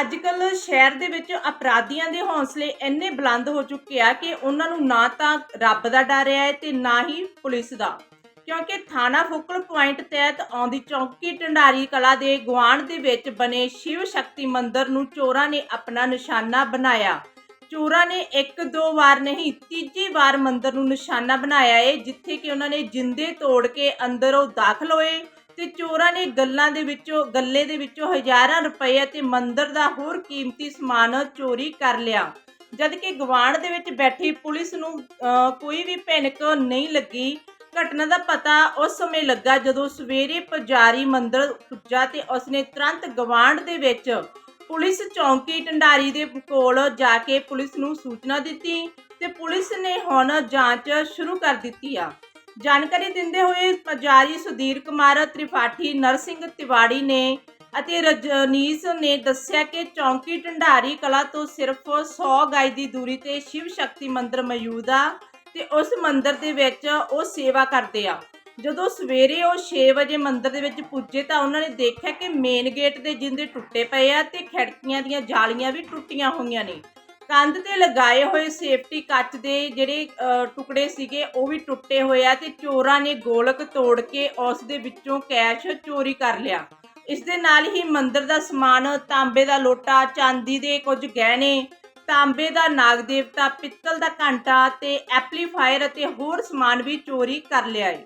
ਅੱਜ ਕੱਲ ਸ਼ਹਿਰ ਦੇ ਵਿੱਚ ਅਪਰਾਧੀਆਂ ਦੇ ਹੌਸਲੇ ਇੰਨੇ ਬੁਲੰਦ ਹੋ ਚੁੱਕੇ ਆ ਕਿ ਉਹਨਾਂ ਨੂੰ ਨਾ ਤਾਂ ਰੱਬ ਦਾ ਡਰ ਹੈ ਤੇ ਨਾ ਹੀ ਪੁਲਿਸ ਦਾ। ਕਿਉਂਕਿ ਥਾਣਾ ਫੋਕਲ ਪੁਆਇੰਟ ਤਹਿਤ ਆਉਂਦੀ ਚੌਂਕੀ ਢੰਡਾਰੀ ਕਲਾ ਦੇ ਗੁਆਂਢ ਦੇ ਵਿੱਚ ਬਣੇ ਸ਼ਿਵ ਸ਼ਕਤੀ ਮੰਦਿਰ ਨੂੰ ਚੋਰਾਂ ਨੇ ਆਪਣਾ ਨਿਸ਼ਾਨਾ ਬਣਾਇਆ। ਚੋਰਾਂ ਨੇ ਇੱਕ ਦੋ ਵਾਰ ਨਹੀਂ, ਤੀਜੀ ਵਾਰ ਮੰਦਿਰ ਨੂੰ ਨਿਸ਼ਾਨਾ ਬਣਾਇਆ ਏ, ਜਿੱਥੇ ਕਿ ਉਹਨਾਂ ਨੇ ਜਿੰਦੇ ਤੋੜ ਕੇ ਅੰਦਰ ਉਹ ਦਾਖਲ ਹੋਏ। ਤੇ ਚੋਰਾਂ ਨੇ ਗੱਲਾਂ ਦੇ ਵਿੱਚੋਂ, ਗੱਲੇ ਦੇ ਵਿੱਚੋਂ ਹਜ਼ਾਰਾਂ ਰੁਪਏ ਅਤੇ ਮੰਦਰ ਦਾ ਹੋਰ ਕੀਮਤੀ ਸਮਾਨ ਚੋਰੀ ਕਰ ਲਿਆ। ਜਦ ਕਿ ਗਵਾਂਢ ਦੇ ਵਿੱਚ ਬੈਠੀ ਪੁਲਿਸ ਨੂੰ ਕੋਈ ਵੀ ਭਿਣਕ ਨਹੀਂ ਲੱਗੀ। ਘਟਨਾ ਦਾ ਪਤਾ ਉਸ ਸਮੇਂ ਲੱਗਾ ਜਦੋਂ ਸਵੇਰੇ ਪੁਜਾਰੀ ਮੰਦਰ ਪੁੱਜਾ ਤੇ ਉਸਨੇ ਤੁਰੰਤ ਗਵਾਂਢ ਦੇ ਵਿੱਚ ਪੁਲਿਸ ਚੌਂਕੀ ਢੰਡਾਰੀ ਦੇ ਕੋਲ ਜਾ ਕੇ ਪੁਲਿਸ ਨੂੰ ਸੂਚਨਾ ਦਿੱਤੀ ਤੇ ਪੁਲਿਸ ਨੇ ਹੁਣ ਜਾਂਚ ਸ਼ੁਰੂ ਕਰ ਦਿੱਤੀ ਆ। ਜਾਣਕਾਰੀ ਦਿੰਦੇ ਹੋਏ ਪੁਜਾਰੀ ਸੁਧੀਰ ਕੁਮਾਰ ਤ੍ਰਿਪਾਠੀ ਨਰਸਿੰਘ ਤਿਵਾੜੀ ਨੇ ਅਤੇ ਰਜਨੀਸ਼ ਨੇ ਦੱਸਿਆ ਕਿ ਚੌਂਕੀ ਢੰਡਾਰੀ ਕਲਾ ਤੋਂ ਸਿਰਫ 100 ਗਾਈ ਦੀ ਦੂਰੀ ਤੇ ਸ਼ਿਵ ਸ਼ਕਤੀ ਮੰਦਿਰ ਮੌਜੂਦ ਆ ਤੇ ਉਸ ਮੰਦਿਰ ਦੇ ਵਿੱਚ ਉਹ ਸੇਵਾ ਕਰਦੇ ਆ। ਜਦੋਂ ਸਵੇਰੇ ਉਹ 6 ਵਜੇ ਮੰਦਿਰ ਦੇ ਵਿੱਚ ਪੁੱਜੇ ਤਾਂ ਉਹਨਾਂ ਨੇ ਦੇਖਿਆ ਕਿ ਮੇਨ ਗੇਟ ਦੇ ਜਿੰਦੇ ਟੁੱਟੇ ਪਏ ਆ ਤੇ ਖਿੜਕੀਆਂ ਦੀਆਂ ਜਾਲੀਆਂ ਵੀ ਟੁੱਟੀਆਂ ਹੋਈਆਂ ਨੇ। ਕੰਧ ਤੇ ਲਗਾਏ ਹੋਏ ਸੇਫਟੀ ਕੱਚ ਦੇ ਜਿਹੜੇ ਟੁਕੜੇ ਸੀਗੇ, ਉਹ ਵੀ ਟੁੱਟੇ ਹੋਏ ਆ ਤੇ ਚੋਰਾਂ ਨੇ ਗੋਲਕ ਤੋੜ ਕੇ ਉਸ ਦੇ ਵਿੱਚੋਂ ਕੈਸ਼ ਚੋਰੀ ਕਰ ਲਿਆ। ਇਸ ਦੇ ਨਾਲ ਹੀ ਮੰਦਿਰ ਦਾ ਸਮਾਨ, ਤਾਂਬੇ ਦਾ ਲੋਟਾ, ਚਾਂਦੀ ਦੇ ਕੁਝ ਗਹਿਣੇ, ਤਾਂਬੇ ਦਾ ਨਾਗ ਦੇਵਤਾ, ਪਿੱਤਲ ਦਾ ਘੰਟਾ ਤੇ ਐਪਲੀਫਾਇਰ ਅਤੇ ਹੋਰ ਸਮਾਨ ਵੀ ਚੋਰੀ ਕਰ ਲਿਆ ਹੈ